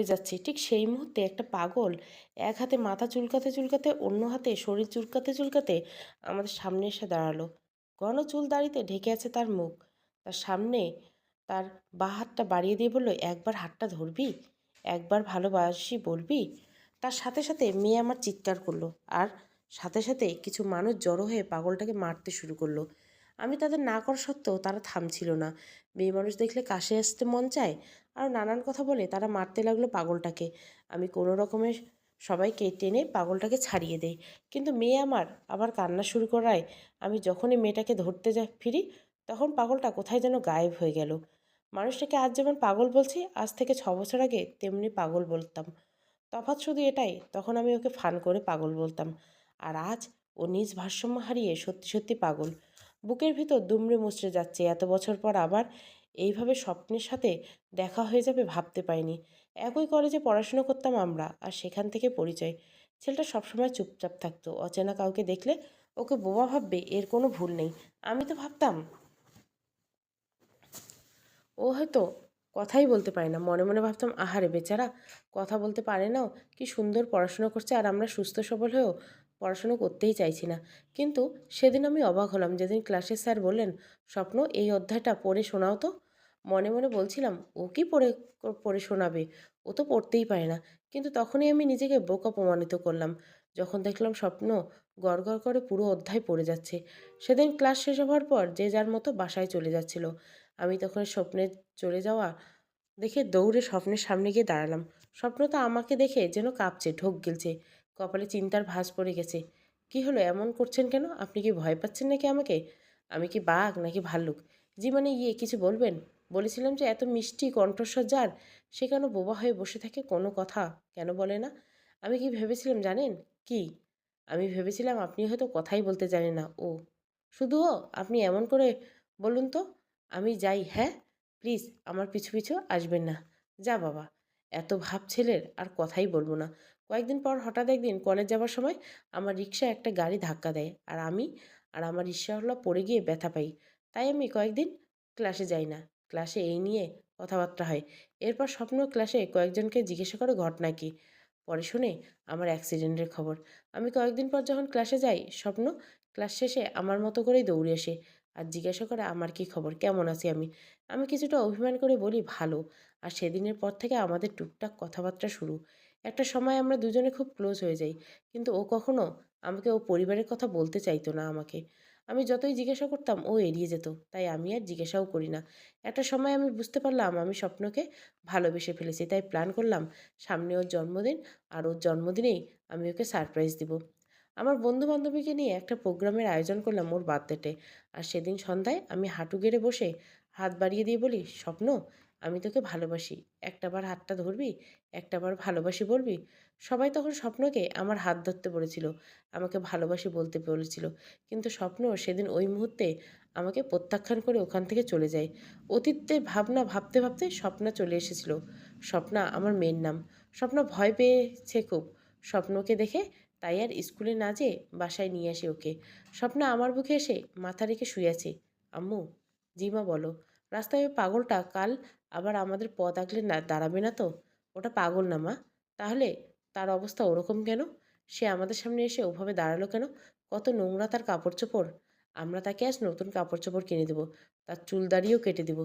স্কুলে যাচ্ছি। ঠিক সেই মুহূর্তে একটা পাগল এক হাতে মাথা চুলকাতে চুলকাতে, অন্য হাতে শরীর চুলকাতে চুলকাতে আমাদের সামনে এসে দাঁড়াল। ঘন চুল দাড়িতে ঢেকে আছে তার মুখ। তার সামনে তার বাঁ হাতটা বাড়িয়ে দিয়ে বলল, একবার হাতটা ধরবি? একবার ভালোবাসি বলবি? তার সাথে সাথে মেয়ে আমার চিৎকার করল। আর সাথে সাথে কিছু মানুষ জড়ো হয়ে পাগলটাকে মারতে শুরু করল। আমি তাদের না করা সত্ত্বেও তারা থামছিল না। মেয়ে মানুষ দেখলে কাশে আসতে মন চায় আর নানান কথা বলে তারা মারতে লাগল পাগলটাকে। আমি কোনো রকমের সবাইকে টেনে পাগলটাকে ছাড়িয়ে দেই। কিন্তু মেয়ে আমার আবার কান্না শুরু করায় আমি যখনই মেয়েটাকে ধরতে যা ফিরি তখন পাগলটা কোথায় যেন গায়েব হয়ে গেল। মানুষটাকে আজ যেমন পাগল বলছি, আজ থেকে ছ বছর আগে তেমনি পাগল বলতাম। তফাৎ শুধু এটাই, তখন আমি ওকে ফান করে পাগল বলতাম। আর আজ ও নিজ ভারসাম্য হারিয়ে সত্যি সত্যি পাগল। বুকের ভিতর দুমড়ে মুচড়ে যাচ্ছে। এত বছর পর আবার এইভাবে স্বপ্নের সাথে দেখা হয়ে যাবে ভাবতে পাইনি একই কলেজে পড়াশুনো করতাম আমরা আর সেখান থেকে পরিচয়। ছেলেটা সবসময় চুপচাপ থাকতো, অচেনা কাউকে দেখলে ওকে বোবা ভাববে এর কোনো ভুল নেই। আমি তো ভাবতাম ও হয়তো কথাই বলতে পারে না। মনে মনে ভাবতাম, আহারে বেচারা, কথা বলতে পারে নাও কি সুন্দর পড়াশোনা করছে আর আমরা সুস্থ সবল হয়েও পড়াশুনো করতেই চাইছি না। কিন্তু সেদিন আমি অবাক হলাম, যেদিন ক্লাসের স্যার বললেন, স্বপ্ন, এই অধ্যায়টা পড়ে শোনাও তো। মনে মনে বলছিলাম, ও কি পড়ে পড়ে শোনাবে? ও তো পড়তেই পারে না। কিন্তু তখনই আমি নিজেকে বোকা প্রমাণিত করলাম। যখন দেখলাম স্বপ্ন গড় করে পুরো অধ্যায় পড়ে যাচ্ছে। সেদিন ক্লাস শেষ হওয়ার পর যে যার মতো বাসায় চলে যাচ্ছিল। আমি তখন স্বপ্নে চলে যাওয়া দেখে দৌড়ে স্বপ্নের সামনে গিয়ে দাঁড়ালাম। স্বপ্ন তো আমাকে দেখে যেন কাঁপছে, ঢোক গিলছে। কপালে চিন্তার ভাঁজ পড়ে গেছে। কি হলো, এমন করছেন কেন? আপনি কি ভয় পাচ্ছেন নাকি আমাকে? আমি কি বাঘ নাকি ভাল্লুক? জি মানে ইয়ে কিছু বলবেন? বলেছিলাম যে এত মিষ্টি কণ্ঠস্বর যার, সে কেন বোবা হয়ে বসে থাকে কোনো কথা কেন বলে না? আমি কি ভেবেছিলাম জানেন? কি? আমি ভেবেছিলাম আপনি হয়তো কথাই বলতে জানেন না। ও, শুধু ও? আপনি এমন করে বলুন তো। আমি যাই হ্যাঁ? প্লিজ, আমার পিছু পিছু আসবেন না। যা বাবা, এত ভাব ছেলের, আর কথাই বলব না। কয়েকদিন পর হঠাৎ একদিন কলেজ যাওয়ার সময় আমার রিক্সা একটা গাড়ি ধাক্কা দেয়, আর আমি আর আমার রিক্সাওয়ালা পড়ে গিয়ে ব্যথা পাই। তাই আমি কয়েকদিন ক্লাসে যাই না। ক্লাসে এই নিয়ে কথাবার্তা হয়। এরপর স্বপ্ন ক্লাসে কয়েকজনকে জিজ্ঞাসা করে ঘটনা কি? পরে শুনে আমার অ্যাক্সিডেন্টের খবর। আমি কয়েকদিন পর যখন ক্লাসে যাই, স্বপ্ন ক্লাস শেষে আমার মতো করেই দৌড়ে আসে। আর জিজ্ঞাসা করে, আমার কি খবর? কেমন আছি আমি? আমি কিছুটা অভিমান করে বলি, ভালো। আর সেদিনের পর থেকে আমাদের টুকটাক কথাবার্তা শুরু। একটা সময় আমরা দুজনে খুব ক্লোজ হয়ে যাই। কিন্তু ও কখনো আমাকে ও পরিবারের কথা বলতে চাইতো না আমাকে। আমি যতই জিজ্ঞাসা করতাম, ও এড়িয়ে যেত। তাই আমি আর জিজ্ঞাসাও করি না। একটা সময় আমি বুঝতে পারলাম, আমি স্বপ্নকে ভালোবেসে ফেলেছি। তাই প্ল্যান করলাম, সামনে ওর জন্মদিন আর ওর জন্মদিনেই আমি ওকে সারপ্রাইজ দিব। আমার বন্ধু বান্ধবীকে নিয়ে একটা প্রোগ্রামের আয়োজন করলাম ওর বার্থডেতে আর সেদিন সন্ধ্যায় আমি হাঁটু গেড়ে বসে হাত বাড়িয়ে দিয়ে বলি, স্বপ্ন আমি তোকে ভালোবাসি। একটাবার হাতটা ধরবি একটাবার ভালোবাসি বলবি। সবাই তখন স্বপ্নকে আমার হাত ধরতে বলেছিল, আমাকে ভালোবাসি বলতে বলেছিল। কিন্তু স্বপ্ন সেদিন ওই মুহূর্তে আমাকে প্রত্যাখ্যান করে ওখান থেকে চলে যায়। অতীতের ভাবনা ভাবতে ভাবতে স্বপ্না চলে এসেছিল। স্বপ্না আমার মেয়ের নাম। স্বপ্ন ভয় পেয়েছে খুব। স্বপ্নকে দেখে তাই আর স্কুলে না যেয়ে বাসায় নিয়ে আসে ওকে। স্বপ্না আমার বুকে এসে মাথা রেখে শুয়ে আছে। আম্মু জিমা বলো, রাস্তায় ওই পাগলটা কাল আবার আমাদের পথ আগলে না দাঁড়াবে না তো? ওটা পাগল না মা। তাহলে তার অবস্থা ওরকম কেন? সে আমাদের সামনে এসে ওভাবে দাঁড়াল কেন? কত নোংরা তার কাপড় চোপড় আমরা তাকে আজ নতুন কাপড় চোপড় কিনে দেবো। তার চুল দাড়িও কেটে দেবো।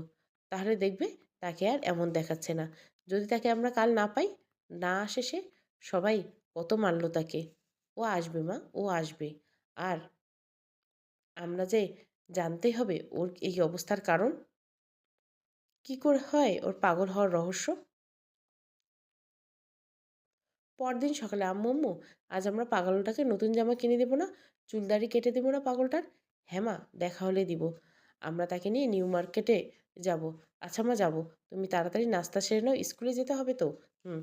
তাহলে দেখবে তাকে আর এমন দেখাচ্ছে না। যদি তাকে আমরা কাল না পাই, না আসে সে, সবাই কত মানলো তাকে। ও আসবে মা, ও আসবে। আর আমরা যে জানতেই হবে ওর এই অবস্থার কারণ কি করে হয় ওর পাগল হওয়ার রহস্য? পরদিন সকালে, আম্মু আজ আমরা পাগলটাকে নতুন জামা কিনে দেবো না? চুলদাড়ি কেটে দেবো না পাগলটার? হ্যাঁ দেখা হলে দিব। আমরা তাকে নিয়ে নিউ মার্কেটে যাব। আচ্ছা মা, যাব। তুমি তাড়াতাড়ি নাস্তা সেরে নাও, স্কুলে যেতে হবে তো। হুম।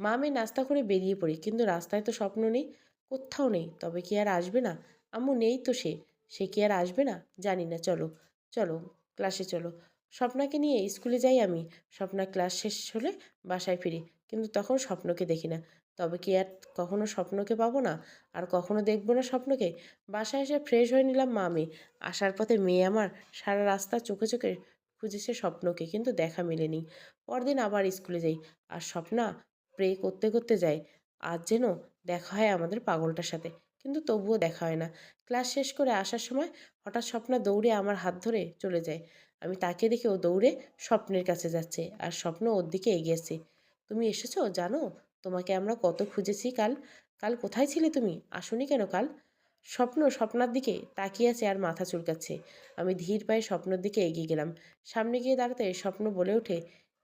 মা, আমি নাস্তা করে বেরিয়ে পড়ি, কিন্তু রাস্তায় তো স্বপ্ন নেই, কোথাও নেই, তবে কি আর আসবে না? আম্মু, নেই তো সে। সে কি আর আসবে না? জানি না, চলো চলো, ক্লাসে চলো। স্বপ্নাকে নিয়ে স্কুলে যাই আমি। স্বপ্না ক্লাস শেষ হলে বাসায় ফিরি। কিন্তু তখন স্বপ্নকে দেখি না। তবে কি আর কখনো স্বপ্নকে পাবো না? আর কখনো দেখব না স্বপ্নকে? বাসায় এসে ফ্রেশ হয়ে নিলাম মা আমি। আসার পথে মেয়ে আমার সারা রাস্তা চোখে চোখে খুঁজেছে স্বপ্নকে, কিন্তু দেখা মেলেনি। পরদিন আবার স্কুলে যাই। আর স্বপ্না প্রে করতে করতে যায়। আজ যেন দেখা হয় আমাদের পাগলটার সাথে। কিন্তু তবুও দেখা হয় না। ক্লাস শেষ করে আসার সময় হঠাৎ স্বপ্না দৌড়ে আমার হাত ধরে চলে যায়। আমি তাকে দেখে ও দৌড়ে স্বপ্নের কাছে যাচ্ছে আর স্বপ্ন ওর দিকে এগিয়েছে। তুমি এসেছ? জানো? তোমাকে আমরা কত খুঁজেছি কাল। কাল কোথায় ছিলে তুমি? আসনি কেন কাল? স্বপ্ন স্বপ্নার দিকে তাকিয়ে আছে আর মাথা চুলকাচ্ছে। আমি ধীর পায়ে স্বপ্নের দিকে এগিয়ে গেলাম। সামনে গিয়ে দাঁড়াতে স্বপ্ন বলে ওঠে,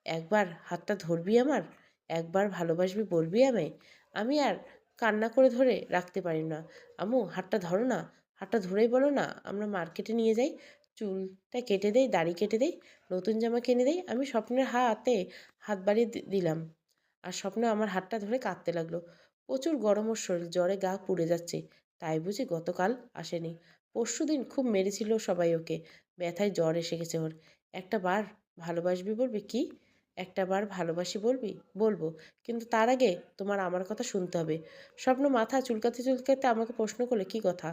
একবার হাতটা ধরবি আমার? একবার ভালোবাসবি বলবি আমায়? আমি আর কান্না করে ধরে রাখতে পারি না। আমু হাতটা ধরো না। হাতটা ধরেই বলো না, আমরা মার্কেটে নিয়ে যাই। চুলটা কেটে দেই, দাড়ি কেটে দেই, নতুন জামা কিনে দেই, আমি স্বপ্নের হাতে হাত বাড়িয়ে দিলাম। আর স্বপ্ন আমার হাতটা ধরে কাঁদতে লাগল। প্রচুর গরম ওর শরীর, জ্বরে গা পুড়ে যাচ্ছে। তাই বুঝি গতকাল আসেনি। পরশু দিন খুব মেরেছিল সবাই ওকে। ব্যথায় জ্বর এসে গেছে ওর। একটা বার ভালোবাসবি বলবি কি? একটা বার ভালোবাসি বলবি? বলব। কিন্তু তার আগে তোমার আমার কথা শুনতে হবে। স্বপ্ন মাথা চুলকাতে চুলকাতে আমাকে প্রশ্ন করলে, কি কথা?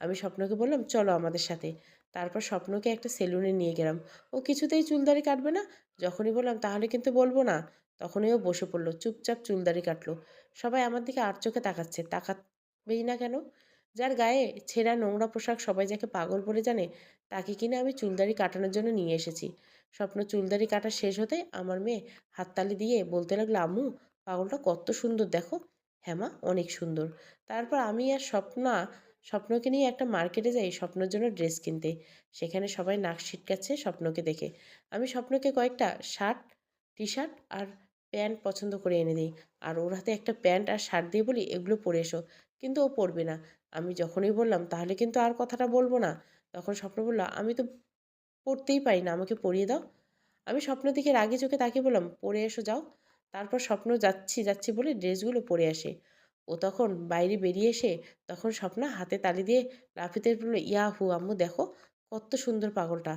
আমি স্বপ্নকে বললাম, চলো আমাদের সাথে। তারপর স্বপ্নকে একটা সেলুনে নিয়ে গেলাম। ও কিছুতেই চুলদারি কাটবে না। যখনই বললাম, তাহলে কিন্তু বলব না। তখনই ও বসে পড়ল, চুপচাপ চুলদারি কাটলো। সবাই আমার দিকে আর চোখে তাকাচ্ছে, তাকাবেই না কেন? যার গায়ে ছেঁড়া নোংরা পোশাক সবাই যাকে পাগল বলে জানে, তাকে কিনা আমি চুলদারি কাটানোর জন্য নিয়ে এসেছি। স্বপ্ন চুলদারি কাটা শেষ হতে আমার মেয়ে হাততালি দিয়ে বলতে লাগল, আম্মু, পাগলটা কত সুন্দর, দেখো। হ্যাঁ মা, অনেক সুন্দর। তারপর আমি আর স্বপ্না স্বপ্নকে নিয়ে একটা মার্কেটে যাই, স্বপ্নের জন্য ড্রেস কিনতে। সেখানে সবাই নাক ছিটকাচ্ছে স্বপ্নকে দেখে। আমি স্বপ্নকে কয়েকটা শার্ট টি শার্ট আর প্যান্ট পছন্দ করে এনে দিই। আর ওর হাতে একটা প্যান্ট আর শার্ট দিয়ে বলি, এগুলো পরে এসো। কিন্তু ও পরবে না। আমি যখনই বললাম, তাহলে কিন্তু আর কথাটা বলব না। তখন স্বপ্ন বলল, আমি তো পড়তেই পারি না, আমাকে পরিয়ে দাও। আমি স্বপ্ন দিকে রাগে চোখে তাকিয়ে বললাম, পরে এসো, যাও। তারপর স্বপ্ন যাচ্ছি যাচ্ছি বলে ড্রেসগুলো পরে আসে। ও তখন বাইরে বেরিয়ে এসে তখন স্বপ্না হাতে তালি দিয়ে লাফিতে বলল, ইয়া হু আম্মু, দেখো কত সুন্দর পাগলটা।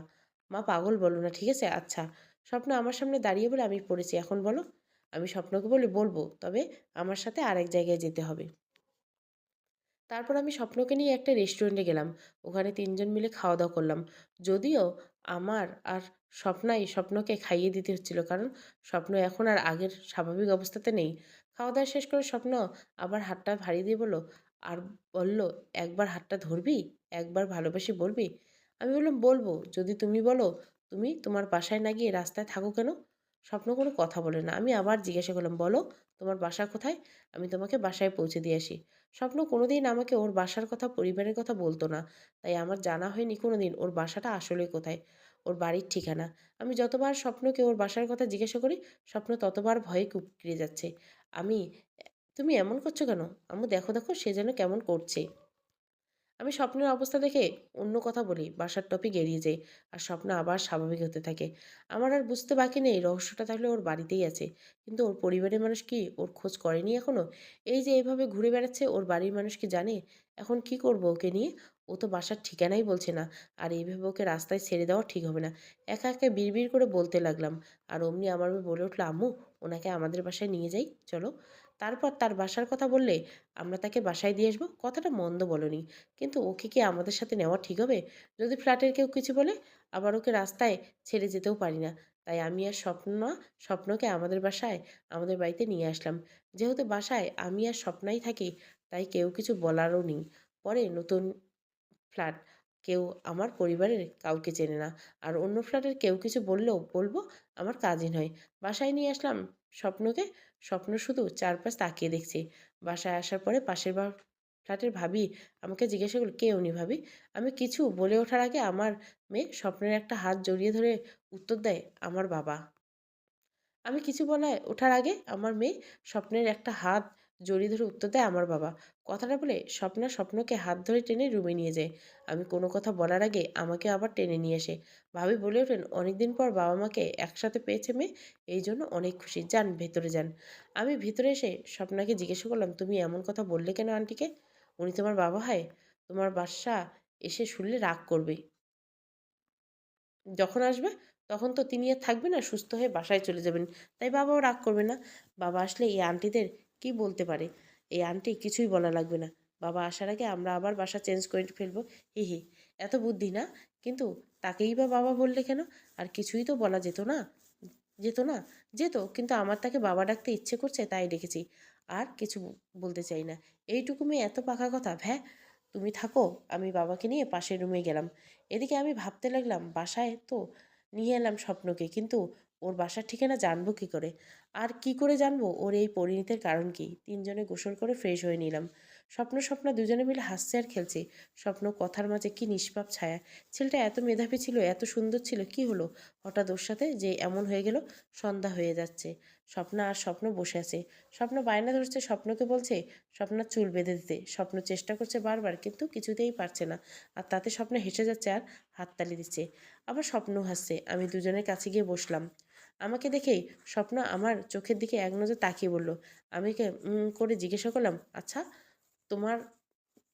মা, পাগল বলো না, ঠিক আছে? আচ্ছা। স্বপ্ন, আমার সামনে দাঁড়িয়ে বলে, আমি পড়েছি, এখন বলো। আমি স্বপ্নকে বলি, বলব, তবে আমার সাথে আরেক জায়গায় যেতে হবে। তারপর আমি স্বপ্নকে নিয়ে একটা রেস্টুরেন্টে গেলাম। ওখানে তিনজন মিলে খাওয়া দাওয়া করলাম। যদিও আমার আর স্বপ্নাই স্বপ্নকে খাইয়ে দিতে হচ্ছিল, কারণ স্বপ্ন এখন আর আগের স্বাভাবিক অবস্থাতে নেই। খাওয়া দাওয়া শেষ করে স্বপ্ন, আবার হাতটা ভারী দিয়ে বলল, আর বলল, একবার হাতটা ধরবি? একবার ভালোবাসি বলবি? আমি বললাম, বলব। যদি তুমি বলো, তুমি তোমার বাসায় না গিয়ে রাস্তায় থাকো কেন? স্বপ্ন কোনো কথা বলে না। আমি আবার জিজ্ঞাসা করলাম, বলো, তোমার বাসা কোথায়? আমি তোমাকে বাসায় পৌঁছে দিয়ে আসি। স্বপ্ন কোনোদিন আমাকে ওর বাসার কথা, পরিবারের কথা বলতো না। তাই আমার জানা হয়নি কোনোদিন ওর বাসাটা আসলে কোথায়, ওর বাড়ির ঠিকানা। আমি যতবার স্বপ্নকে ওর বাসার কথা জিজ্ঞাসা করি, স্বপ্ন ততবার ভয়ে কুকড়ে যাচ্ছে। আমি, তুমি এমন করছ কেন? আম্মু, দেখো দেখো, সে যেন কেমন করছে। আমি স্বপ্নের অবস্থা দেখে অন্য কথা বলি, বাসার টপিক এড়িয়ে যাই আর স্বপ্ন আবার স্বাভাবিক হতে থাকে। আমার আর বুঝতে বাকি নেই, রহস্যটা তাহলে ওর বাড়িতেই আছে। কিন্তু ওর পরিবারের মানুষ কি ওর খোঁজ করেনি এখনও? এই যে এইভাবে ঘুরে বেড়াচ্ছে, ওর বাড়ির মানুষ কি জানে? এখন কি করব ওকে নিয়ে? ও তো বাসার ঠিকানাই বলছে না। আর এইভাবে ওকে রাস্তায় ছেড়ে দেওয়া ঠিক হবে না। একা একা বিড়বিড় করে বলতে লাগলাম। আর অমনি আমার বলে উঠল, আম্মু ওনাকে আমাদের বাসায় নিয়ে যাই, চলো। তারপর তার বাসার কথা বললে আমরা তাকে বাসায় দিয়ে আসব, কথাটা মন্দ বলনি। কিন্তু ওকে কি আমাদের সাথে নেওয়া ঠিক হবে? যদি ফ্ল্যাটের কেউ কিছু বলে, আবার ওকে রাস্তায় ছেড়ে যেতেও পারি না। তাই আমি আর স্বপ্ন, স্বপ্নকে আমাদের বাসায়, আমাদের বাড়িতে নিয়ে আসলাম। যেহেতু বাসায় আমি আর স্বপ্নাই থাকি, তাই কেউ কিছু বলারও নেই। পরে নতুন ফ্ল্যাট কেউ আমার পরিবারের কাউকে চেনে না। আর অন্য ফ্ল্যাটের কেউ কিছু বললেও বলব আমার কাজিন হয়। বাসায় নিয়ে আসলাম স্বপ্নকে, স্বপ্ন শুধু চারপাশ তাকিয়ে দেখছে। বাসায় আসার পরে পাশের বা, ফ্ল্যাটের ভাবি আমাকে জিজ্ঞাসা করল, কে উনি ভাবি? আমি কিছু বলে ওঠার আগে আমার মেয়ে স্বপ্নের একটা হাত জড়িয়ে ধরে উত্তর দেয়, আমার বাবা। আমি কিছু বলায় ওঠার আগে আমার মেয়ে স্বপ্নের একটা হাত জড়িয়ে ধরে উত্তর দেয়, আমার বাবা। কথাটা বলে স্বপ্না স্বপ্নকে হাত ধরে টেনে রুমে নিয়ে যায়। আমি কোনো কথা বলার আগে আমাকে আবার টেনে নিয়ে আসে। ভাবি বলে ওঠেন, অনেকদিন পর বাবা মাকে একসাথে পেয়েছে মেয়ে, এই জন্য অনেক খুশি। যান, ভেতরে যান। আমি ভিতরে এসে স্বপ্নাকে জিজ্ঞাসা করলাম, তুমি এমন কথা বললে কেন আন্টিকে? উনি তোমার বাবা হয়। তোমার বাসা এসে শুনলে রাগ করবে। যখন আসবে, তখন তো তিনি আর থাকবে না, সুস্থ হয়ে বাসায় চলে যাবেন। তাই বাবাও রাগ করবে না। বাবা আসলে এই আন্টিদের কি বলতে পারে? এই আন্টি, কিছুই বলা লাগবে না। বাবা আসার আগে আমরা আবার বাসা চেঞ্জ করে ফেলব। হি হি, এত বুদ্ধি না? কিন্তু তাকেই বা বাবা বললে কেন? আর কিছুই তো বলা যেত না। যেত না? যেত, কিন্তু আমার তাকে বাবা ডাকতে ইচ্ছে করছে তাই ডেকেছি। আর কিছু বলতে চাই না। এইটুকু মেয়ে এত পাকা কথা, ভ্যা। তুমি থাকো, আমি বাবাকে নিয়ে পাশের রুমে গেলাম। এদিকে আমি ভাবতে লাগলাম, বাসায় তো নিয়ে এলাম স্বপ্নকে, কিন্তু ওর বাসার ঠিকানা জানব কী করে? আর কি করে জানব? ওর এই পরিণীতের কারণ কি? তিনজনে গোসল করে ফ্রেশ হয়ে নিলাম। স্বপ্ন স্বপ্ন দুজনে মিলে হাসছে আর খেলছে। স্বপ্ন কথার মাঝে কি নিষ্পাপ ছায়া। ছেলেটা এত মেধাবী ছিল, এত সুন্দর ছিল, কি হলো? হঠাৎ ওর সাথে যে এমন হয়ে গেল, সন্ধ্যা হয়ে যাচ্ছে। স্বপ্ন আর স্বপ্ন বসে আছে। স্বপ্ন বায়না ধরছে, স্বপ্নকে বলছে স্বপ্নার চুল বেঁধে দিতে। স্বপ্ন চেষ্টা করছে বারবার, কিন্তু কিছুতেই পারছে না। আর তাতে স্বপ্ন হেসে যাচ্ছে আর হাততালি দিচ্ছে। আবার স্বপ্ন হাসছে। আমি দুজনের কাছে গিয়ে বসলাম। আমাকে দেখেই স্বপ্ন আমার চোখের দিকে এক নজর তাকিয়ে বলল, আমি কে? উম, করে জিজ্ঞাসা করলাম আচ্ছা তোমার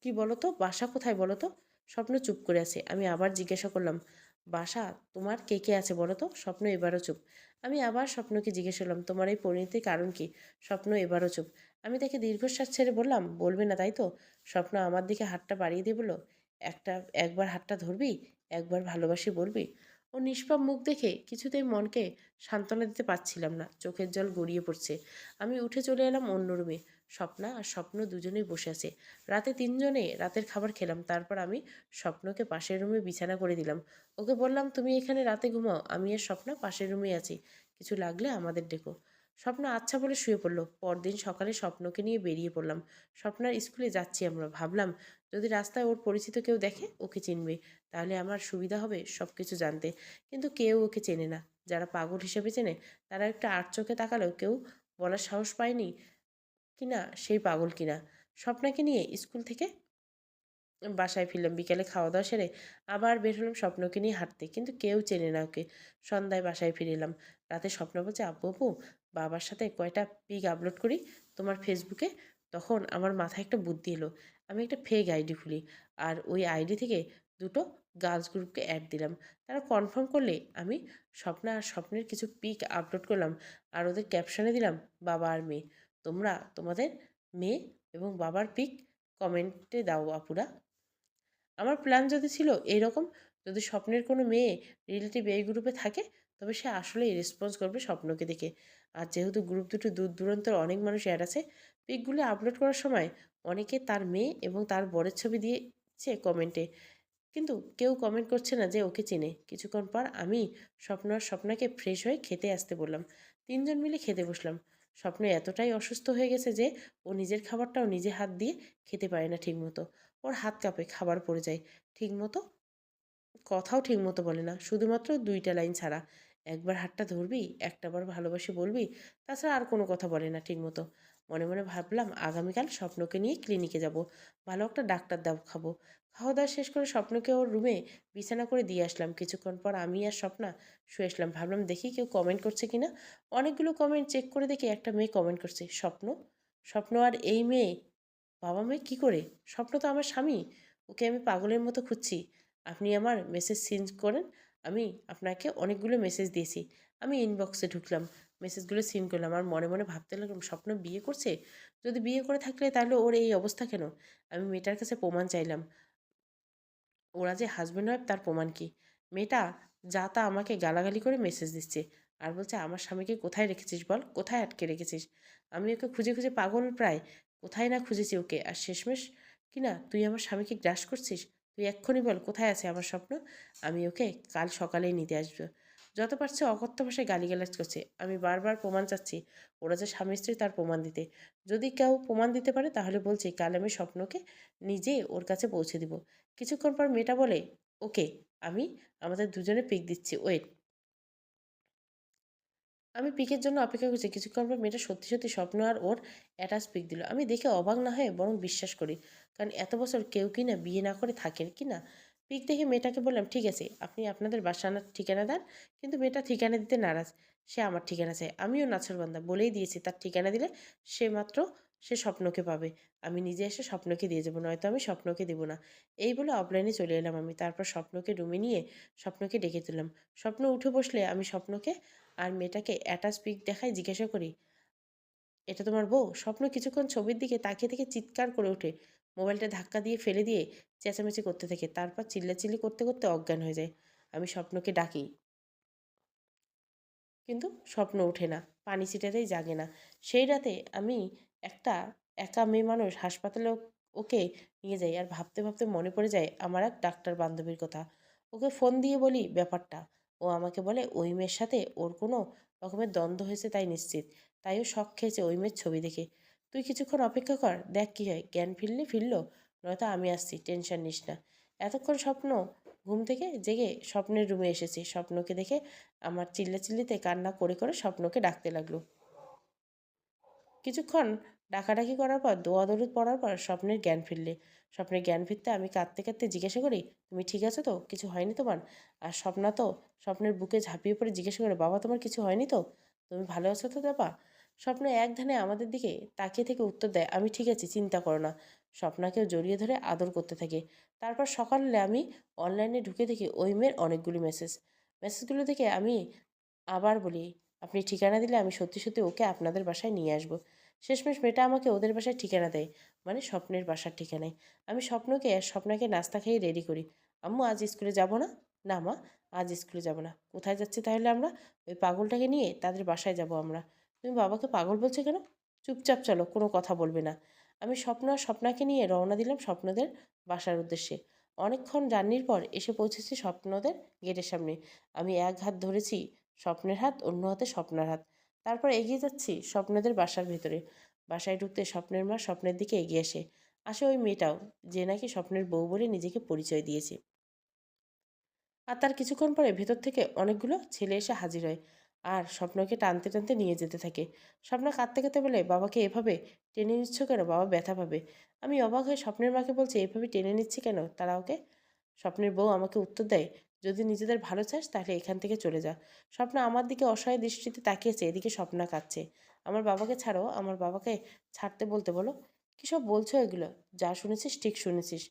কি বলো তো বাসা কোথায় বলো তো স্বপ্ন চুপ করে আছে। আমি আবার জিজ্ঞাসা করলাম, বাসা তোমার কে কে আছে বলো তো স্বপ্ন এবারও চুপ। আমি আবার স্বপ্নকে জিজ্ঞেস করলাম, তোমার এই পরিণতির কারণ কি? স্বপ্ন এবারও চুপ। আমি তাকে দীর্ঘশ্বাস ছেড়ে বললাম, বলবে না, তাই তো? স্বপ্ন আমার দিকে হাতটা বাড়িয়ে দিয়ে বলল, একটা, একবার হাতটা ধরবি, একবার ভালোবাসি বলবি? ও নিষ্পাপ মুখ দেখে কিছুতেই মনকে সান্ত্বনা দিতে পারছিলাম না। চোখের জল গড়িয়ে পড়ছে। আমি উঠে চলে এলাম অন্য রুমে স্বপ্না আর স্বপ্ন দুজনেই বসে আছে। রাতে তিনজনে রাতের খাবার খেলাম। তারপর আমি স্বপ্নকে পাশের রুমে বিছানা করে দিলাম। ওকে বললাম, তুমি এখানে রাতে ঘুমাও। আমি আর স্বপ্না পাশের রুমে আছি। কিছু লাগলে আমাদের ডেকো। স্বপ্ন আচ্ছা বলে শুয়ে পড়ল। পরদিন সকালে স্বপ্নকে নিয়ে বেরিয়ে পড়লাম। স্বপ্নার স্কুলে যাচ্ছি আমরা। ভাবলাম যদি রাস্তায় ওর পরিচিত কেউ দেখে, ওকে চিনবে। তাহলে আমার সুবিধা হবে সব কিছু জানতে। কিন্তু কেউ ওকে চেনে না। যারা পাগল হিসেবে চেনে, তারা একটা আট চোখে তাকালেও কেউ বলার সাহস পায়নি কিনা, সেই পাগল কিনা। স্বপ্নাকে নিয়ে স্কুল থেকে বাসায় ফিরলাম, বিকেলে খাওয়া দাওয়া সেরে আবার বের হলাম স্বপ্নকে নিয়ে হাঁটতে। কিন্তু কেউ চেনে না ওকে। সন্ধ্যায় বাসায় ফিরে এলাম। রাতে স্বপ্ন বলছে, আব্বু আপু বাবার সাথে কয়টা পিক আপলোড করি? তোমার ফেসবুকে তখন আমার মাথায় একটা বুদ্ধি এলো। আমি একটা ফেক আইডি খুলি। আর ওই আইডি থেকে দুটো গার্লস গ্রুপকে অ্যাড দিলাম। তারা কনফার্ম করলে আমি স্বপ্ন আর স্বপ্নের কিছু পিক আপলোড করলাম আর ওদের ক্যাপশনে দিলাম, বাবা আর মেয়ে। তোমরা তোমাদের মেয়ে এবং বাবার পিক কমেন্টে দাও আপুরা। আমার প্ল্যান যদি ছিল এইরকম যদি স্বপ্নের কোনো মেয়ে রিলেটিভ এই গ্রুপে থাকে, তবে সে আসলেই রেসপন্স করবে স্বপ্নকে দেখে। আর যেহেতু গ্রুপ দুটো দূর দূরান্তর অনেক মানুষ অ্যাড আছে পিকগুলো আপলোড করার সময় অনেকে তার মেয়ে এবং তার বরের ছবি দিয়েছে কমেন্টে কিন্তু কেউ কমেন্ট করছে না যে ওকে চেনে। কিছুক্ষণ পর আমি স্বপ্ন আর স্বপ্নাকে ফ্রেশ হয়ে খেতে আসতে বললাম। তিনজন মিলে খেতে বসলাম। স্বপ্ন এতটাই অসুস্থ হয়ে গেছে যে ও নিজের খাবারটাও নিজে হাত দিয়ে খেতে পারে না ঠিকমতো। ওর হাত কাঁপে, খাবার পড়ে যায়। ঠিকমতো, কথাও ঠিকমতো বলে না। শুধুমাত্র দুইটা লাইন ছাড়া। একবার হাতটা ধরবি, একটাবার ভালোবাসি বলবি, তাছাড়া আর কোনো কথা বলে না ঠিকমতো। মনে মনে ভাবলাম আগামীকাল স্বপ্নকে নিয়ে ক্লিনিকে যাব। ভালো একটা ডাক্তার দেখাবো খাওয়া দাওয়া শেষ করে স্বপ্নকে ওর রুমে বিছানা করে দিয়ে আসলাম। কিছুক্ষণ পর আমি আর স্বপ্না শুয়ে আসলাম। ভাবলাম দেখি কেউ কমেন্ট করছে কি না অনেকগুলো কমেন্ট চেক করে দেখি একটা মেয়ে কমেন্ট করছে, স্বপ্ন? স্বপ্ন আর এই মেয়ে? বাবা মেয়ে কী করে? স্বপ্ন তো আমার স্বামী। ওকে আমি পাগলের মতো খুঁজছি। আপনি আমার মেসেজ সিন করেন। আমি আপনাকে অনেকগুলো মেসেজ দিয়েছি। আমি ইনবক্সে ঢুকলাম। মেসেজগুলো সিন করলাম আর মনে মনে ভাবতে লাগলাম স্বপ্ন বিয়ে করছে। যদি বিয়ে করে থাকলে তাহলে ওর এই অবস্থা কেন? আমি মেয়েটার কাছে প্রমাণ চাইলাম। ওরা যে হাজব্যান্ড ওয়াইফ তার প্রমাণ কি? মেয়েটা যা তা আমাকে গালাগালি করে মেসেজ দিচ্ছে আর বলছে, আমার স্বামীকে কোথায় রেখেছিস বল? কোথায় আটকে রেখেছিস? আমি ওকে খুঁজে খুঁজে পাগল প্রায়। কোথায় না খুঁজেছি ওকে? আর শেষমেশ, কি না, তুই আমার স্বামীকে গ্রাস করছিস? তুই এক্ষুনি বল, কোথায় আছে আমার স্বপ্ন? আমি ওকে কাল সকালেই নিতে আসব। যত পারছে অকথ্য ভাষায় গালিগালাজ করছে। আমি বারবার প্রমাণ চাচ্ছি, ওরা যে স্বামী স্ত্রী তার প্রমাণ দিতে। যদি কেউ প্রমাণ দিতে পারে, তাহলে বলছি, কাল আমি স্বপ্নকে নিজে ওর কাছে পৌঁছে দিব। কিছুক্ষণ পর মেয়েটা বলে, ওকে, আমি আমাদের দুজনে পিক দিচ্ছি ওয়েট আমি পিকের জন্য অপেক্ষা করছি। কিছুক্ষণ পর মেয়েটা সত্যি সত্যি স্বপ্ন আর ওর অ্যাটাচ পিক দিল। আমি দেখে অবাক না হয়ে বরং বিশ্বাস করি। কারণ এত বছর কেউ কি না বিয়ে না করে থাকেন কি না? পিক দেখে মেয়েটাকে বললাম, ঠিক আছে, আপনি আপনাদের বাসানার ঠিকানা দেন কিন্তু মেয়েটা ঠিকানা দিতে নারাজ। সে আমার ঠিকানা চায়। আমিও নাছরবান্দা বলেই দিয়েছি, তার ঠিকানা দিলে সে মাত্র, সে স্বপ্নকে পাবে। আমি নিজে এসে স্বপ্নকে দিয়ে যাব, নয়তো আমি স্বপ্নকে দেবো না। এই বলে অফলাইনে চলে এলাম আমি। তারপর স্বপ্নকে রুমে নিয়ে স্বপ্নকে ডেকে তুললাম। স্বপ্ন উঠে বসলে আমি স্বপ্নকে আর মেয়েটাকে অ্যাটাচ পিক দেখাই জিজ্ঞাসা করি, এটা তোমার বউ? স্বপ্ন কিছুক্ষণ ছবির দিকে তাকিয়ে থেকে চিৎকার করে ওঠে। মোবাইলটা ধাক্কা দিয়ে ফেলে দিয়ে চেঁচামেচি করতে থাকে। তারপর চিল্লাচিল্লি করতে করতে অজ্ঞান হয়ে যায়। আমি স্বপ্নকে ডাকি। কিন্তু স্বপ্ন ওঠে না। পানি ছিটাতেই জাগে না। সেই রাতে আমি একটা একা মেয়ে মানুষ হাসপাতালে ওকে নিয়ে যাই আর ভাবতে ভাবতে মনে পড়ে যায় আমার এক ডাক্তার বান্ধবীর কথা। ওকে ফোন দিয়ে বলি ব্যাপারটা। ও আমাকে বলে, ওই মেয়ের সাথে ওর কোনো রকমের দ্বন্দ্ব হয়েছে তাই নিশ্চিত। তাই ও শখ খেয়েছে ওই মেয়ের ছবি দেখে। তুই কিছুক্ষণ অপেক্ষা কর, দেখ কী হয়। জ্ঞান ফিরলে ফিরলো। নয়তো আমি আসছি, টেনশন নিস না। এতক্ষণ স্বপ্ন, ঘুম থেকে জেগে স্বপ্নের রুমে এসেছি। স্বপ্নকে দেখে আমার চিল্লাচিল্লিতে কান্না করে করে স্বপ্নকে ডাকতে লাগল। কিছুক্ষণ ডাকাডাকি করার পর, দোয়া দরুদ পড়ার পর স্বপ্নের জ্ঞান ফিরলে। স্বপ্নের জ্ঞান ফিরতে আমি কাঁদতে কাঁদতে জিজ্ঞাসা করি, তুমি ঠিক আছো তো? কিছু হয়নি তোমার? আর স্বপ্না তো স্বপ্নের বুকে ঝাঁপিয়ে পড়ে জিজ্ঞাসা করে, বাবা, তোমার কিছু হয়নি তো? তুমি ভালো আছো তো, বাবা? স্বপ্ন এক ধ্যানে আমাদের দিকে তাকিয়ে থেকে উত্তর দেয়, আমি ঠিক আছি, চিন্তা করো না। স্বপ্নাকেও জড়িয়ে ধরে আদর করতে থাকে। তারপর সকালে আমি অনলাইনে ঢুকে দেখি ওই মেয়ের অনেকগুলি মেসেজ মেসেজগুলো দেখে আমি আবার বলি, আপনি ঠিকানা দিলে আমি সত্যি সত্যি ওকে আপনাদের বাসায় নিয়ে আসব। শেষমেশ মেয়েটা আমাকে ওদের বাসায় ঠিকানা দেয় মানে স্বপ্নের বাসার ঠিকানায়। আমি স্বপ্নকে, স্বপ্নাকে নাস্তা খেয়ে রেডি করি। আম্মু, আজ স্কুলে যাব না? না, মা, আজ স্কুলে যাব না। কোথায় যাচ্ছি তাহলে আমরা? ওই পাগলটাকে নিয়ে তাদের বাসায় যাব আমরা। তুমি বাবাকে পাগল বলছো কেন? চুপচাপ চলো, কোনো কথা বলবে না। আমি স্বপ্ন আর স্বপ্নাকে নিয়ে রওনা দিলাম স্বপ্নদের বাসার উদ্দেশ্যে। অনেকক্ষণ জার্নির পর এসে পৌঁছেছি স্বপ্নদের গেটের সামনে। আমি এক হাত ধরেছি স্বপ্নের হাত, অন্য হাতে স্বপ্নার হাত। তারপর এগিয়ে যাচ্ছি স্বপ্নদের বাসার ভেতরে। বাসায় ঢুকতে স্বপ্নের মা স্বপ্নের দিকে এগিয়ে আসে। আসে ওই মেয়েটাও, যে নাকি স্বপ্নের বউ বলে নিজেকে পরিচয় দিয়েছে। আর তার কিছুক্ষণ পরে ভেতর থেকে অনেকগুলো ছেলে এসে হাজির হয়। আর স্বপ্নকে টানতে টানতে নিয়ে যেতে থাকে। স্বপ্ন কাঁদতে কাঁদতে বলে, বাবাকে এভাবে টেনে নিচ্ছ কেন? বাবা ব্যথা পাবে। আমি অবাক হয়ে স্বপ্নের মাকে বলছি, এভাবে টেনে নিচ্ছি কেন? তারা ওকে স্বপ্নের বউ আমাকে উত্তর দেয়, যদি নিজেদের ভালো চাস, তাহলে এখান থেকে চলে যা। স্বপ্ন আমার দিকে অসহায় দৃষ্টিতে তাকিয়েছে, এদিকে স্বপ্না কাঁদছে। আমার বাবাকে ছাড়ো, আমার বাবাকে ছাড়তে বলতে বলো। কী সব বলছো এগুলো? যা শুনেছিস, ঠিক শুনেছিস।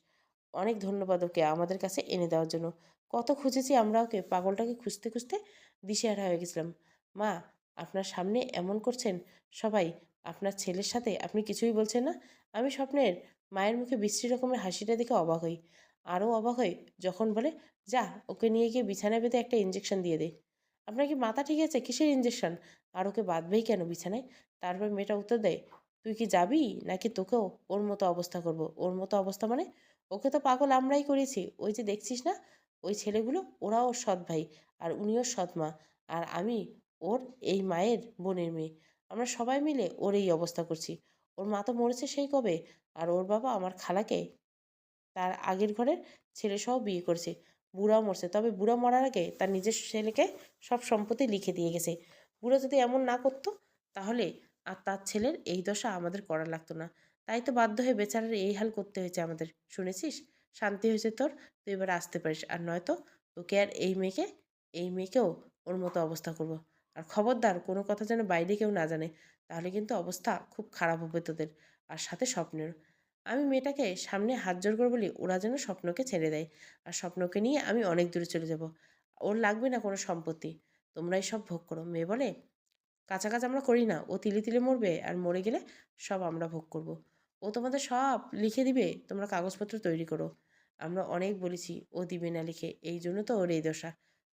অনেক ধন্যবাদ ওকে আমাদের কাছে এনে দেওয়ার জন্য। কত খুঁজেছি আমরা ওকে, পাগলটাকে খুঁজতে খুঁজতে দিশেহারা হয়ে গেছিলাম। মা, আপনার সামনে এমন করছেন? সবাই, আপনার ছেলের সাথে আপনি কিছুই বলছেন না? আমি স্বপ্নের মায়ের মুখে বিশ্রী রকমের হাসিটা দেখে অবাক হই। আরও অবাক হই যখন বলে, যা, ওকে নিয়ে গিয়ে বিছানায় বেঁধে একটা ইঞ্জেকশন দিয়ে দে। আপনার কি মাথা ঠিক আছে? কিসের ইঞ্জেকশন আর ওকে বাঁধবেই কেন বিছানায়? তারপর মেয়েটা উত্তর দেয়, তুই কি যাবি? নাকি তোকেও ওর মতো অবস্থা করব? ওর মতো অবস্থা মানে? ওকে তো পাগল আমরাই করেছি। ওই যে দেখছিস না? ওই ছেলেগুলো, ওরাও ওর সৎ ভাই, আর উনিও সৎ মা। আর আমি ওর এই মায়ের বোনের মেয়ে। আমরা সবাই মিলে ওর এই অবস্থা করছি। ওর মা তো মরেছে সেই কবে? আর ওর বাবা আমার খালাকে তার আগের ঘরের ছেলেসহ বিয়ে করেছে। বুড়াও মরছে। তবে বুড়া মরার আগে তার নিজের ছেলেকে সব সম্পত্তি লিখে দিয়ে গেছে। বুড়ো যদি এমন না করতো, তাহলে আর তার ছেলের এই দশা আমাদের করা লাগতো না। তাই তো বাধ্য হয়ে বেচারার এই হাল করতে হয়েছে আমাদের। শুনেছিস? শান্তি হয়েছে তোর, তুই এবার আসতে পারিস। আর নয়তো তোকে আর এই মেয়েকে, এই মেয়েকেও ওর মতো অবস্থা করব। আর খবরদার, কোনো কথা যেন বাইরে কেউ না জানে, তাহলে কিন্তু অবস্থা খুব খারাপ হবে তোদের আর সাথে স্বপ্নের। আমি মেয়েটাকে সামনে হাত জোর করে বলি, ওরা যেন স্বপ্নকে ছেড়ে দেয় আর স্বপ্নকে নিয়ে আমি অনেক দূরে চলে যাব। ওর লাগবে না কোনো সম্পত্তি। তোমরাই সব ভোগ করো। মেয়ে বলে কাঁচা কাজ আমরা করি না। ও তিলে তিলে মরবে আর মরে গেলে সব আমরা ভোগ করব। ও তোমাদের সব লিখে দিবে, তোমরা কাগজপত্র তৈরি করো। আমরা অনেক বলেছি, ও দিবে না লিখে। এই জন্য তো ওর এই দশা।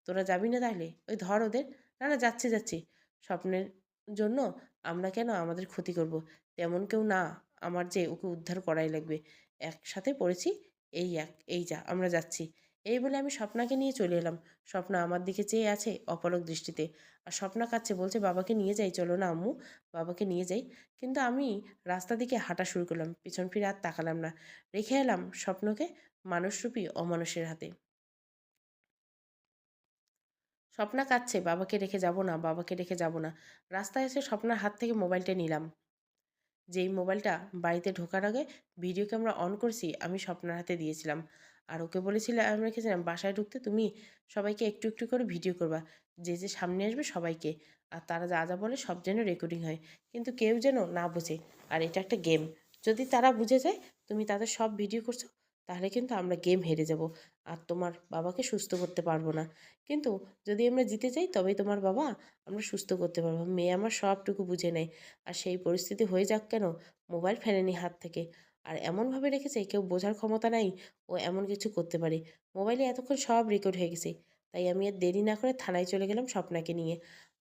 তোরা যাবি না তাহলে? ওই ধর ওদের না না যাচ্ছি যাচ্ছি। স্বপ্নের জন্য আমরা কেন আমাদের ক্ষতি করব? তেমন কেউ না আমার যে ওকে উদ্ধার করাই লাগবে। একসাথে পড়েছি, এই এক, এই যা, আমরা যাচ্ছি। এই বলে আমি স্বপ্নাকে নিয়ে চলে এলাম। স্বপ্না আমার দিকে চেয়ে আছে অপলক দৃষ্টিতে। আর স্বপ্না কাচ্ছে বলছে, বাবাকে নিয়ে যাই, চলো না আম্মু, বাবাকে নিয়ে যাই। কিন্তু আমি রাস্তা দিকে হাঁটা শুরু করলাম। পিছন ফিরে আর তাকালাম না। রেখে এলাম স্বপ্নকে মানুষরূপী অমানুষের হাতে। স্বপ্না কাচ্ছে বাবাকে রেখে যাব না, বাবাকে রেখে যাব না। রাস্তায় এসে স্বপ্নার হাত থেকে মোবাইলটা নিলাম। যেই মোবাইলটা বাড়িতে ঢোকার আগে ভিডিও ক্যামেরা অন করছি, আমি স্বপ্নার হাতে দিয়েছিলাম। আর ওকে বলেছিলাম আমি রেখেছিলাম, বাসায় ঢুকতে তুমি সবাইকে একটু একটু করে ভিডিও করবা। যে যে সামনে আসবে সবাইকে। আর তারা যা যা বলে সব যেন রেকর্ডিং হয়। কিন্তু কেউ যেন না বোঝে। আর এটা একটা গেম যদি তারা বুঝে যায়, তুমি তাদের সব ভিডিও করছ তাহলে কিন্তু আমরা গেম হেরে যাব। আর তোমার বাবাকে সুস্থ করতে পারব না। কিন্তু যদি আমরা জিতে যাই, তবেই তোমার বাবা আমরা সুস্থ করতে পারব। মেয়ে আমার সবটুকু বুঝে নেয়। আর সেই পরিস্থিতি হয়ে যাক কেন? মোবাইল ফেলেনি হাত থেকে। আর এমনভাবে রেখেছে, কেউ বোঝার ক্ষমতা নাই, ও এমন কিছু করতে পারে। মোবাইলে এতক্ষণ সব রেকর্ড হয়ে গেছে। তাই আমি আর দেরি না করে থানায় চলে গেলাম স্বপ্নাকে নিয়ে।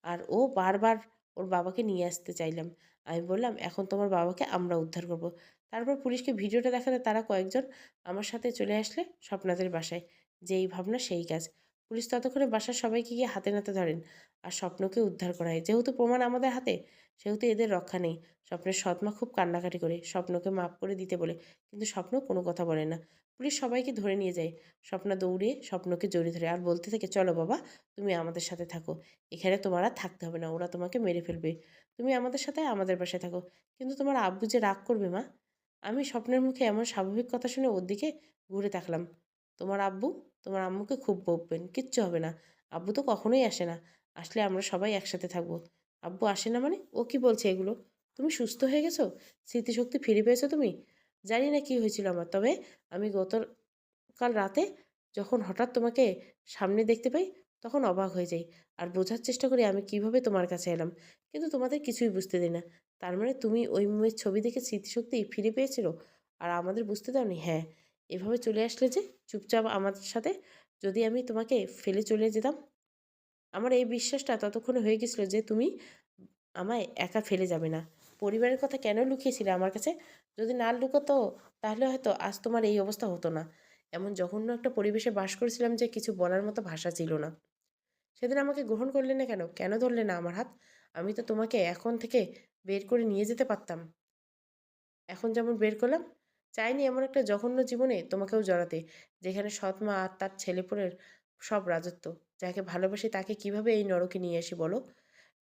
আর ও বারবার ওর বাবাকে নিয়ে আসতে চাইলাম। আমি বললাম, এখন তোমার বাবাকে আমরা উদ্ধার করব। তারপর পুলিশকে ভিডিওটা দেখাতে তারা কয়েকজন আমার সাথে চলে আসলে স্বপ্নাদের বাসায়। যেই ভাবনা, সেই কাজ। পুলিশ ততক্ষণে বাসার সবাইকে গিয়ে হাতে নাতে ধরেন। আর স্বপ্নকে উদ্ধার করা হয়। যেহেতু প্রমাণ আমাদের হাতে, সেহেতু এদের রক্ষা নেই। স্বপ্নের সৎমা খুব কান্নাকাটি করে, স্বপ্নকে মাফ করে দিতে বলে। কিন্তু স্বপ্ন কোনো কথা বলে না। পুলিশ সবাইকে ধরে নিয়ে যায়। স্বপ্ন দৌড়ে স্বপ্নকে জড়িয়ে ধরে, আর বলতে থাকে, চলো বাবা, তুমি আমাদের সাথে থাকো। এখানে তোমার আর থাকতে হবে না। ওরা তোমাকে মেরে ফেলবে। তুমি আমাদের সাথে আমাদের বাসায় থাকো। কিন্তু তোমার আব্বু যে রাগ করবে, মা আমি স্বপ্নের মুখে এমন স্বাভাবিক কথা শুনে ওর দিকে ঘুরে তাকলাম। তোমার আব্বু? তোমার আম্মুকে খুব বকবেন, কিচ্ছু হবে না। আব্বু তো কখনোই আসে না। আসলে আমরা সবাই একসাথে থাকব। আব্বু আসে না মানে? ও কি বলছে এগুলো? তুমি সুস্থ হয়ে গেছো? স্মৃতিশক্তি ফিরে পেয়েছ তুমি? জানি না কি হয়েছিল আমার। তবে আমি গতকাল রাতে যখন হঠাৎ তোমাকে সামনে দেখতে পাই, তখন অবাক হয়ে যাই। আর বোঝার চেষ্টা করি আমি কীভাবে তোমার কাছে এলাম। কিন্তু তোমাদের কিছুই বুঝতে দিই না। তার মানে তুমি ওই মেয়ের ছবি দেখে স্মৃতিশক্তি ফিরে পেয়েছিল? আর আমাদের বুঝতে দাওনি? হ্যাঁ। এভাবে চলে আসলে যে চুপচাপ আমাদের সাথে যদি আমি তোমাকে ফেলে চলে যেতাম? আমার এই বিশ্বাসটা ততক্ষণে হয়ে গেছিল যে তুমি আমায় একা ফেলে যাবে না। পরিবারের কথা কেন লুকিয়েছিলে আমার কাছে? যদি না লুকোতো তাহলে হয়তো আজ তোমার এই অবস্থা হতো না। এমন জঘন্য একটা পরিবেশে বাস করেছিলাম যে কিছু বলার মতো ভাষা ছিল না। সেদিন আমাকে গ্রহণ করলে না কেন? কেন ধরলে না আমার হাত? আমি তো তোমাকে এখন থেকে বের করে নিয়ে যেতে পারতাম। এখন যেমন বের করলাম, চাইনি এমন একটা জঘন্য জীবনে তোমাকেও জড়াতে, যেখানে সৎ মা আর তার ছেলেপুরের সব রাজত্ব, যাকে ভালোবাসি তাকে কীভাবে এই নরকে নিয়ে আসি বলো?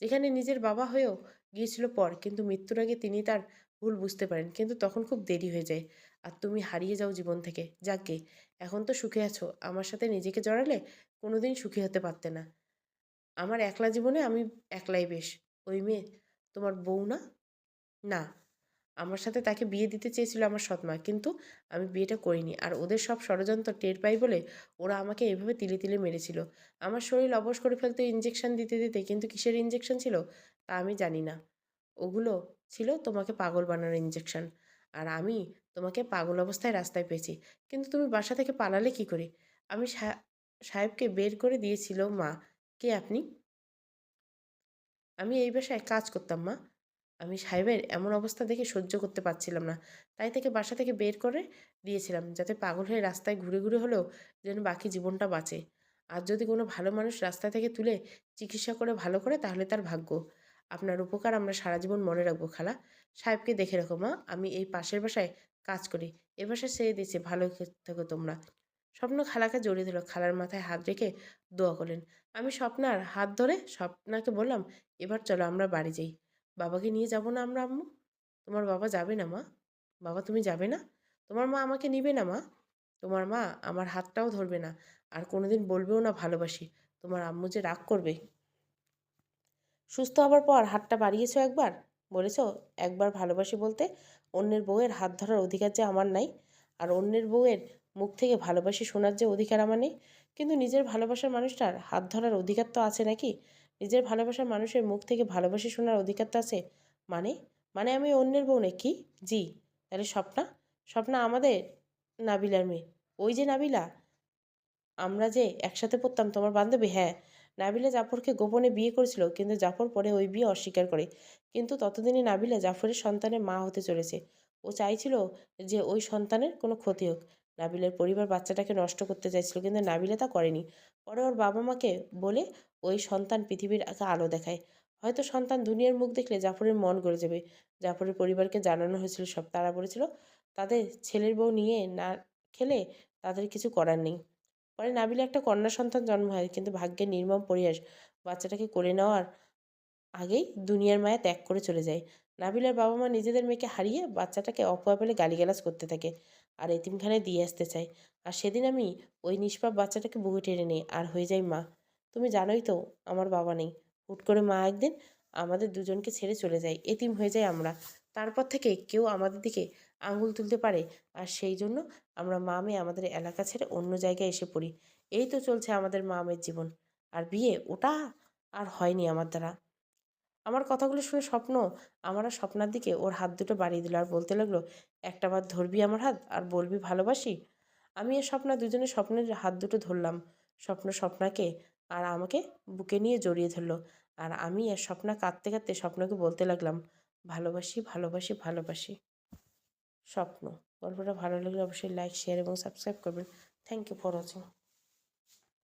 যেখানে নিজের বাবা হয়েও গিয়েছিল পর, কিন্তু মৃত্যুর আগে তিনি তার ভুল বুঝতে পারেন, কিন্তু তখন খুব দেরি হয়ে যায়। আর তুমি হারিয়ে যাও জীবন থেকে। যাকে এখন তো সুখে আছো, আমার সাথে নিজেকে জড়ালে কোনোদিন সুখী হতে পারতে না। আমার একলা জীবনে আমি একলাই বেশ। ওই মেয়ে তোমার বউ না? না। আমার সাথে তাকে বিয়ে দিতে চেয়েছিল আমার সৎমা কিন্তু আমি বিয়েটা করিনি। আর ওদের সব ষড়যন্ত্র টের পাই বলে ওরা আমাকে এভাবে তিলে তিলে মেরেছিল। আমার শরীর অবশ করে ফেলতে ইঞ্জেকশন দিতে দিতে, কিন্তু কিসের ইঞ্জেকশন ছিল তা আমি জানি না। ওগুলো ছিল তোমাকে পাগল বানানোর ইঞ্জেকশন আর আমি তোমাকে পাগল অবস্থায় রাস্তায় পেয়েছি। কিন্তু তুমি বাসা থেকে পালালে কি করে? আমি সাহেবকে বের করে দিয়েছিল মা। কে আপনি? আমি এই বাসায় কাজ করতাম, মা। আমি সাহেবের এমন অবস্থা দেখে সহ্য করতে পারছিলাম না। তাই থেকে বাসা থেকে বের করে দিয়েছিলাম, যাতে পাগল হয়ে রাস্তায় ঘুরে ঘুরে হলেও যেন বাকি জীবনটা বাঁচে। আর যদি কোনো ভালো মানুষ রাস্তা থেকে তুলে চিকিৎসা করে ভালো করে, তাহলে তার ভাগ্য। আপনার উপকার আমরা সারা জীবন মনে রাখব, খালা। সাহেবকে দেখে রাখো, মা। আমি এই পাশের বাসায় কাজ করি। এ বাসায় ছেড়ে দিয়েছে। ভালো থেকো তোমরা। স্বপ্ন খালাকে জড়িয়ে দিল খালার মাথায় হাত রেখে দোয়া করলেন, আমি স্বপ্নার হাত ধরে স্বপ্নাকে বললাম, এবার চলো আমরা বাড়ি যাই। বাবাকে নিয়ে যাব না আমরা, আম্মু? তোমার বাবা যাবে না, মা? বাবা, তুমি যাবে না? তোমার মা আমাকে নিবে না, মা? তোমার মা আমার হাতটাও ধরবে না, আর কোনোদিন বলবেও না ভালোবাসি। তোমার আম্মু যে রাগ করবে। সুস্থ হবার পর হাতটা বাড়িয়েছো একবার? বলেছ, একবার ভালোবাসি বলতে অন্যের বউয়ের হাত ধরার অধিকার যে আমার নাই, আর অন্যের বউয়ের মুখ থেকে ভালোবাসি শোনার যে অধিকার আমার নেই। কিন্তু নিজের ভালোবাসার মানুষটার হাত ধরার অধিকার তো আছে নাকি? নিজের ভালোবাসার মানুষের মুখ থেকে ভালোবাসি শোনার অধিকার তো আছে? মানে? মানে আমি অন্যের বউ নাকি জি। তাহলে স্বপ্না? স্বপ্না আমাদের নাবিলার মেয়ে। ওই যে নাবিলা, আমরা যে একসাথে পড়তাম, তোমার বান্ধবী? হ্যাঁ। নাবিলা জাফরকে গোপনে বিয়ে করেছিল, কিন্তু জাফর পরে ওই বিয়ে অস্বীকার করে। কিন্তু ততদিনে নাবিলা জাফরের সন্তানের মা হতে চলেছে। ও চাইছিল যে ওই সন্তানের কোনো ক্ষতি হোক। নাবিলার পরিবার বাচ্চাটাকে নষ্ট করতে চাইছিল, কিন্তু নাবিলা তা করেনি। পরে ওর বাবা মাকে বলে ওই সন্তান পৃথিবীর আলো দেখায়। হয়তো সন্তান দুনিয়ার মুখ দেখলে জাফরের মন গড়ে যাবে। জাফরের পরিবারকে জানানো হয়েছিল সব। তারা বলেছিল, তাদের ছেলের বউ নিয়ে না খেলে তাদের কিছু করার নেই। পরে নাবিলে একটা কন্যা সন্তান জন্ম হয়, কিন্তু ভাগ্যের নির্মম পরিহাস বাচ্চাটাকে কোলে নেওয়ার আগেই দুনিয়ার মায়া ত্যাগ করে চলে যায়। নাবিলার বাবা মা নিজেদের মেয়েকে হারিয়ে বাচ্চাটাকে অপয়া পেলে গালিগালাজ করতে থাকে। আর এতিমখানায় দিয়ে আসতে চাই। আর সেদিন আমি ওই নিষ্পাপ বাচ্চাটাকে বুকে টেনে নিই, আর হয়ে যাই মা। তুমি জানোই তো, আমার বাবা নেই। হুট করে মা একদিন আমাদের দুজনকে ছেড়ে চলে যায়, এতিম হয়ে যাই আমরা। তারপর থেকে কেউ আমাদের দিকে আঙুল তুলতে পারে, আর সেই জন্য আমরা মা মেয়ে আমাদের এলাকা ছেড়ে অন্য জায়গায় এসে পড়ি। এই তো চলছে আমাদের মা মেয়ের জীবন। আর বিয়ে ওটা আর হয়নি আমার দ্বারা। আমার কথাগুলো শুনে স্বপ্ন আমার স্বপ্নার দিকে ওর হাত দুটো বাড়িয়ে দিল আর বলতে লাগল, একটা বার ধরবি আমার হাত আর বলবি ভালোবাসি? আমি আর স্বপ্না দুজনে স্বপ্নের হাত দুটো ধরলাম। স্বপ্ন স্বপ্নাকে আর আমাকে বুকে নিয়ে জড়িয়ে ধরলো আর আমি আর স্বপ্না কাঁদতে কাঁদতে স্বপ্নকে বলতে লাগলাম, ভালোবাসি ভালোবাসি ভালোবাসি। স্বপ্ন। গল্পটা ভালো লাগলে অবশ্যই লাইক শেয়ার এবং সাবস্ক্রাইব করবেন। Thank you for watching